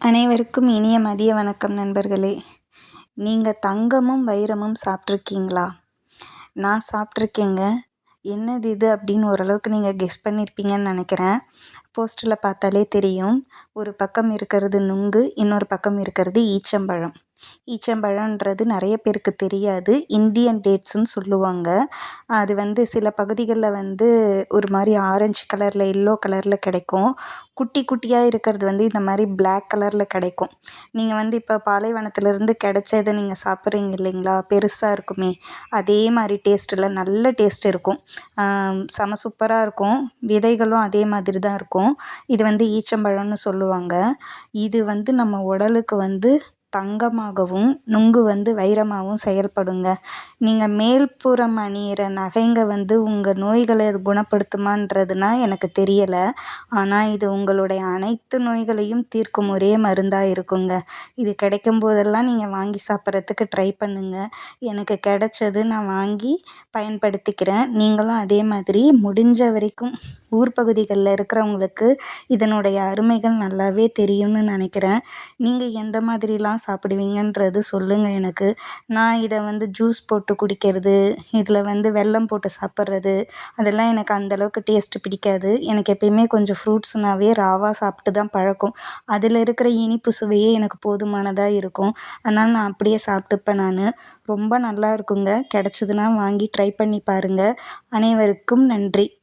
அனைவருக்கும் இனிய மதிய வணக்கம் நண்பர்களே. நீங்கள் தங்கமும் வைரமும் சாப்பிட்ருக்கீங்களா நான் சாப்பிட்ருக்கேங்க என்னது இது அப்படின்னு ஓரளவுக்கு நீங்கள் கெஸ் பண்ணியிருப்பீங்கன்னு நினைக்கிறேன். போஸ்டரில் பார்த்தாலே தெரியும். ஒரு பக்கம் இருக்கிறது நுங்கு இன்னொரு பக்கம் இருக்கிறது ஈச்சம்பழம். ஈச்சம்பழன்றது நிறைய பேருக்கு தெரியாது. இந்தியன் டேட்ஸுன்னு சொல்லுவாங்க. அது வந்து சில பகுதிகளில் வந்து ஒரு மாதிரி ஆரஞ்சு கலரில் எல்லோ கலரில் கிடைக்கும். குட்டி குட்டியாக இருக்கிறது வந்து இந்த மாதிரி பிளாக் கலரில் கிடைக்கும். நீங்கள் வந்து இப்போ பாலைவனத்துலேருந்து கிடைச்சத நீங்கள் சாப்பிட்றீங்க இல்லைங்களா? பெருசாக இருக்குமே. அதே மாதிரி டேஸ்ட்டில் நல்ல டேஸ்ட் இருக்கும். செம சூப்பராக இருக்கும். விதைகளும் அதே மாதிரி தான் இருக்கும். இது வந்து ஈச்சம்பழம்னு சொல்லுவாங்க. இது வந்து நம்ம உடலுக்கு வந்து தங்கமாகவும் நுங்கு வந்து வைரமாகவும் செயல்படுங்க. நீங்கள் மேல்புறம் அணியிற நகைங்க வந்து உங்கள் நோய்களை அது குணப்படுத்துமான்றதுனா எனக்கு தெரியலை. ஆனால் இது உங்களுடைய அனைத்து நோய்களையும் தீர்க்கும் ஒரே மருந்தாக இருக்குங்க. இது கிடைக்கும் போதெல்லாம் நீங்கள் வாங்கி சாப்பிட்றதுக்கு ட்ரை பண்ணுங்கள் எனக்கு கிடைச்சது நான் வாங்கி பயன்படுத்திக்கிறேன். நீங்களும் அதே மாதிரி முடிஞ்ச வரைக்கும் ஊர் பகுதிகளில் இருக்கிறவங்களுக்கு இதனுடைய அருமைகள் நல்லாவே தெரியும்னு நினைக்கிறேன். நீங்கள் எந்த மாதிரிலாம் சாப்பிடுவீங்கன்றது சொல்லுங்கள் எனக்கு. நான் இதை வந்து ஜூஸ் போட்டு குடிக்கிறது இதில் வந்து வெல்லம் போட்டு சாப்பிட்றது அதெல்லாம் எனக்கு அந்தளவுக்கு டேஸ்ட்டு பிடிக்காது. எனக்கு எப்பயுமே கொஞ்சம் ஃப்ரூட்ஸ்னாவே ராவாக சாப்பிட்டு தான் பழக்கம். அதில் இருக்கிற இனிப்பு சுவையே எனக்கு போதுமானதாக இருக்கும். அதனால் நான் அப்படியே சாப்பிட்டுப்பேன் நான். ரொம்ப நல்லா இருக்குங்க. கிடச்சிதுன்னா வாங்கி ட்ரை பண்ணி பாருங்கள் அனைவருக்கும் நன்றி.